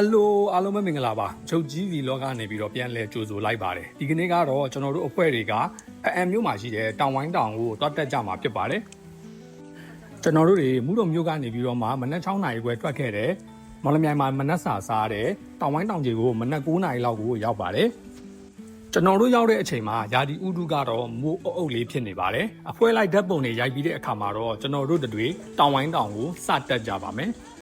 ယ်လိုအားလုံးပဲမင်္ဂလာပါချုပ်ကြီးဗီလောကနေပြီးတော့ပြန်လဲကြိုဆိုလိုက်ပါတယ်ဒီကနေ့ကတော့ကျွန်တော်တို့အဖွဲ့တွေကအအမ်မြို့မှာရှိတဲ့တောင်ဝိုင်းတောင်ကိုတွားတက်ကြမှာဖြစ်ပါတယ်ကျွန်တော်တို့တွေမူတော်မြို့ကနေပြီးတော့မှမနက်6နာရီခွဲထွက်ခဲ့တယ်မော်လမြိုင်မှာမနက်စာစားတယ်တောင်ဝိုင်းတောင်ကြီးကိုမနက်9နာရီလောက်ကိုရောက်ပါတယ်ကျွန်တော်တို့ရောက်တဲ့အချိန်မှာယာဒီဥဒုကတော့မိုးအုပ်အုပ်လေးဖြစ်နေပါတယ်အဖွဲလိုက်ဓာတ်ပုံတွေရိုက်ပြီးတဲ့အခါမှာတော့ကျွန်တော်တို့တွေတောင်ဝိုင်းတောင်ကိုစတက်ကြပါမယ်